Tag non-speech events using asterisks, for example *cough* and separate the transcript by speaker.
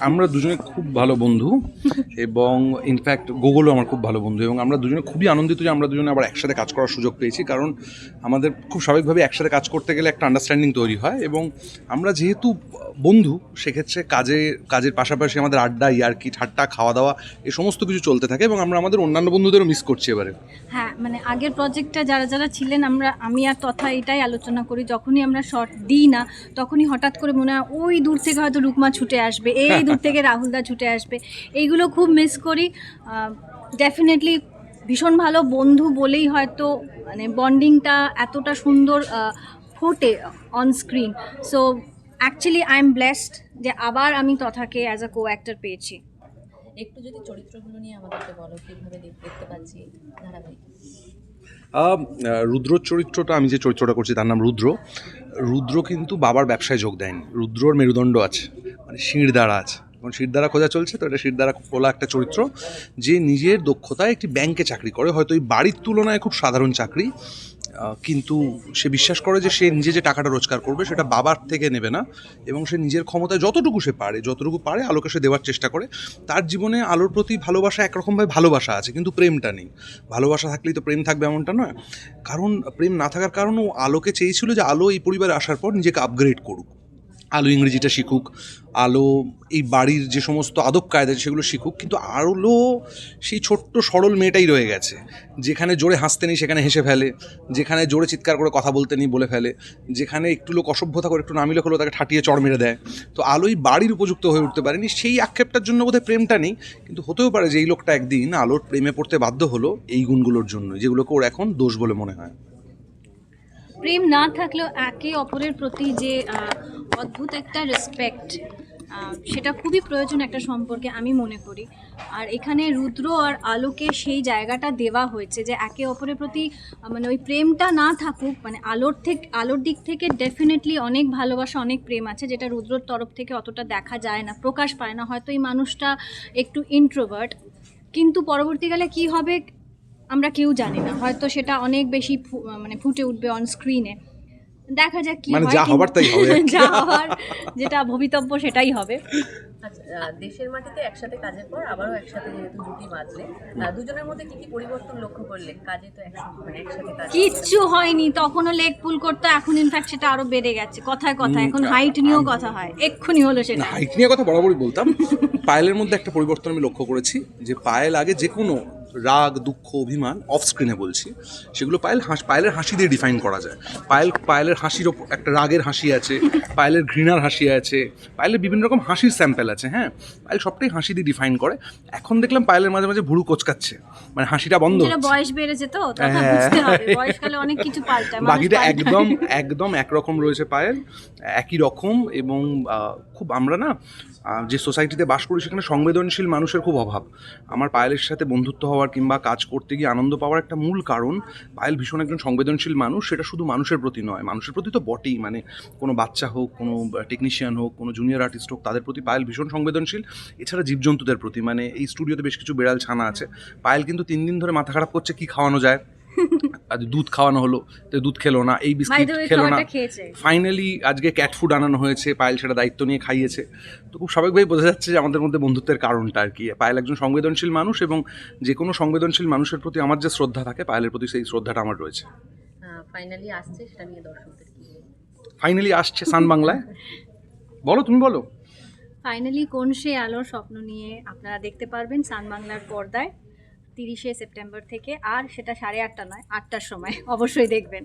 Speaker 1: আমরা দুজনে খুব ভালো বন্ধু *laughs* এবং ইনফ্যাক্ট গুগলও আমার খুব ভালো বন্ধু এবং আমরা দুজনে খুবই আনন্দিত যে আমরা দুজনে আবার একসাথে কাজ করার সুযোগ পেয়েছি। কারণ আমাদের খুব স্বাভাবিকভাবে একসাথে কাজ করতে গেলে একটা আন্ডারস্ট্যান্ডিং তৈরি হয় এবং আমরা যেহেতু বন্ধু সেক্ষেত্রে কাজে কাজের পাশাপাশি আমাদের আড্ডা ইয়ার্কি ঠাট্টা খাওয়া দাওয়া এই সমস্ত কিছু চলতে থাকে এবং আমরা আমাদের অন্যান্য বন্ধুদেরও মিস করছি এবারে।
Speaker 2: হ্যাঁ মানে আগের প্রজেক্টটা যারা যারা ছিলেন আমরা আমি আর তথা এটাই আলোচনা করি যখনই আমরা শর্ট দিই না তখনই হঠাৎ করে মনে হয় ওই দূর থেকে হয়তো রুকমা ছুটে আসবে এই দূর *laughs* থেকে রাহুলদা ছুটে আসবে। এইগুলো খুব মিস করি। ডেফিনেটলি ভীষণ ভালো বন্ধু বলেই হয়তো মানে বন্ডিংটা এতটা সুন্দর ফোটে on screen so actually I am blessed যে আবার আমি তথাকে অ্যাজ আ কো অ্যাক্টর পেয়েছি।
Speaker 3: একটু যদি চরিত্রগুলো নিয়ে আমাদেরকে বলো দেখতে পাচ্ছি ধারাবাহিক?
Speaker 1: রুদ্র চরিত্রটা, আমি যে চরিত্রটা করছি তার নাম রুদ্র। রুদ্র কিন্তু বাবার ব্যবসায় যোগ দেয়নি। রুদ্রর মেরুদণ্ড আছে মানে শিরদাঁড়া আছে। এখন শিরদাঁড়া খোঁজা চলছে, তো এটা শিরদাঁড়া খোলা একটা চরিত্র যে নিজের দক্ষতায় একটি ব্যাংকে চাকরি করে। হয়তো এই বাড়ির তুলনায় খুব সাধারণ চাকরি কিন্তু সে বিশ্বাস করে যে সে নিজে যে টাকাটা রোজগার করবে সেটা বাবার থেকে নেবে না এবং সে নিজের ক্ষমতায় যতটুকু সে পারে, যতটুকু পারে আলোকে সে দেওয়ার চেষ্টা করে। তার জীবনে আলোর প্রতি ভালোবাসা একরকমভাবে ভালোবাসা আছে, কিন্তু প্রেমটা নেই। ভালোবাসা থাকলেই তো প্রেম থাকবে এমনটা নয়। কারণ প্রেম না থাকার কারণ ও আলোকে চেয়েছিল যে আলো এই পরিবারে আসার পর নিজেকে আপগ্রেড করুক। আলো ইংরেজিটা শিখুক, আলো এই বাড়ির যে সমস্ত আদব কায়দা সেগুলো শিখুক, কিন্তু আলো সেই ছোট্ট সরল মেয়েটাই রয়ে গেছে, যেখানে জোরে হাসতে নেই সেখানে হেসে ফেলে, যেখানে জোরে চিৎকার করে কথা বলতে নেই বলে ফেলে, যেখানে একটু লোক অসভ্যতা করে একটু নামিলে হলো তাকে ঠাটিয়ে চড় মেরে দেয়। তো আলোই বাড়ির উপযুক্ত হয়ে উঠতে পারেনি, সেই আক্ষেপটার জন্য বোধহয় প্রেমটা নেই, কিন্তু হতেও পারে যে এই লোকটা একদিন আলোর প্রেমে পড়তে বাধ্য হলো এই গুণগুলোর জন্য যেগুলোকে ওর এখন দোষ বলে মনে হয়।
Speaker 2: প্রেম না থাকলেও একে অপরের প্রতি যে অদ্ভুত একটা রেসপেক্ট সেটা খুবই প্রয়োজন একটা সম্পর্কে আমি মনে করি। আর এখানে রুদ্র আর আলোকে সেই জায়গাটা দেওয়া হয়েছে যে একে অপরের প্রতি মানে ওই প্রেমটা না থাকুক মানে আলোর থেকে, আলোর দিক থেকে ডেফিনেটলি অনেক ভালোবাসা, অনেক প্রেম আছে, যেটা রুদ্রর তরফ থেকে অতটা দেখা যায় না, প্রকাশ পায় না। হয়তো এই মানুষটা একটু ইন্ট্রোভার্ট কিন্তু পরবর্তীকালে কি হবে আমরা কেউ জানি না। হয়তো সেটা অনেক বেশি মানে ফুটে উঠবে অন স্ক্রিনে দেখা যাক কি
Speaker 1: মানে
Speaker 2: হয়
Speaker 1: যা হবার তাই হবে। *laughs*
Speaker 2: যা হওয়ার যেটা ভবিতব্য সেটাই হবে।
Speaker 3: আচ্ছা দেশের মাটিতে একসাথে কাজের পর আবারও একসাথে যেহেতু জুটি বাঁধলে দুজনের মধ্যে কি কি পরিবর্তন লক্ষ্য করলে কাজে তো একসাথে মানে
Speaker 2: কিচ্ছু হয়নি তখনও লেগ পুল করতো এখন ইনফ্যাক্ট সেটা আরও বেড়ে গেছে কথায় কথায় এখন হাইট নিয়েও কথা হয় এক্ষুনি হলো সেটা।
Speaker 1: হাইট নিয়ে কথা বরাবরই বলতাম। *laughs* পায়েলের মধ্যে একটা পরিবর্তন আমি লক্ষ্য করেছি যে পায়েল আগে যে কোনো রাগ দুঃখ অভিমান অফ স্ক্রিনে বলছি সেগুলো পায়েল হাস পায়েলের হাসি দিয়ে ডিফাইন করা যায়। পায়েল পায়েলের হাসির ওপর একটা রাগের হাসি আছে পায়েলের ঘৃণার হাসি আছে পায়েলের বিভিন্ন রকম হাসির স্যাম্পেল আছে হ্যাঁ? পায়েল সবটাই হাসি দিয়ে ডিফাইন করে। এখন দেখলাম পায়েলের মাঝে মাঝে ভুরু কোচকাচ্ছে মানে হাসিটা বন্ধ
Speaker 2: বয়স বেড়েছে তো
Speaker 1: হ্যাঁ।
Speaker 2: অনেক কিছু পাল্টায়
Speaker 1: বাকিটা একদম একদম একরকম রয়েছে পায়েল একই রকম এবং খুব, আমরা না যে সোসাইটিতে বাস করি সেখানে সংবেদনশীল মানুষের খুব অভাব। আমার পায়েলের সাথে বন্ধুত্ব হওয়ার কিংবা কাজ করতে গিয়ে আনন্দ পাওয়ার একটা মূল কারণ, পায়েল ভীষণ একজন সংবেদনশীল মানুষ, সেটা শুধু মানুষের প্রতি নয়, মানুষের প্রতি তো বটেই। মানে কোনো বাচ্চা হোক, কোনো টেকনিশিয়ান হোক, কোনো জুনিয়র আর্টিস্ট হোক, তাদের প্রতি পায়েল ভীষণ সংবেদনশীল। এছাড়া জীবজন্তুদের প্রতি মানে এই স্টুডিওতে বেশ কিছু বেড়াল ছানা আছে। পায়েল কিন্তু তিন দিন ধরে মাথা খারাপ করছে, কি খাওয়ানো যায়? আজ দুধ খাওয়ানো হলো তো দুধ খেলো না এই বিস্কিট খেলো না। ফাইনালি আজকে ক্যাট ফুড আনানো হয়েছে পায়েল সেটা দায়িত্ব নিয়ে খাইয়েছে। তো খুব স্বাভাবিকভাবেই বোঝা যাচ্ছে যে আমাদের মধ্যে বন্ধুত্বের কারণটা আর কি। পায়েল একজন সংবেদনশীল মানুষ এবং যে কোনো সংবেদনশীল মানুষের প্রতি আমার যে শ্রদ্ধা থাকে পায়েলের প্রতি সেই শ্রদ্ধাটা আমার রয়েছে।
Speaker 3: ফাইনালি আসছে সেটা নিয়ে দর্শকদের
Speaker 1: ফাইনালি আসছে সান বাংলায়। বলো তুমি বলো।
Speaker 2: ফাইনালি কোন সে আলোর স্বপ্ন নিয়ে আপনারা দেখতে পারবেন সান বাংলার পর্দায়? তিরিশে সেপ্টেম্বর থেকে আর সেটা সাড়ে আটটা নয় আটটার সময়। অবশ্যই দেখবেন।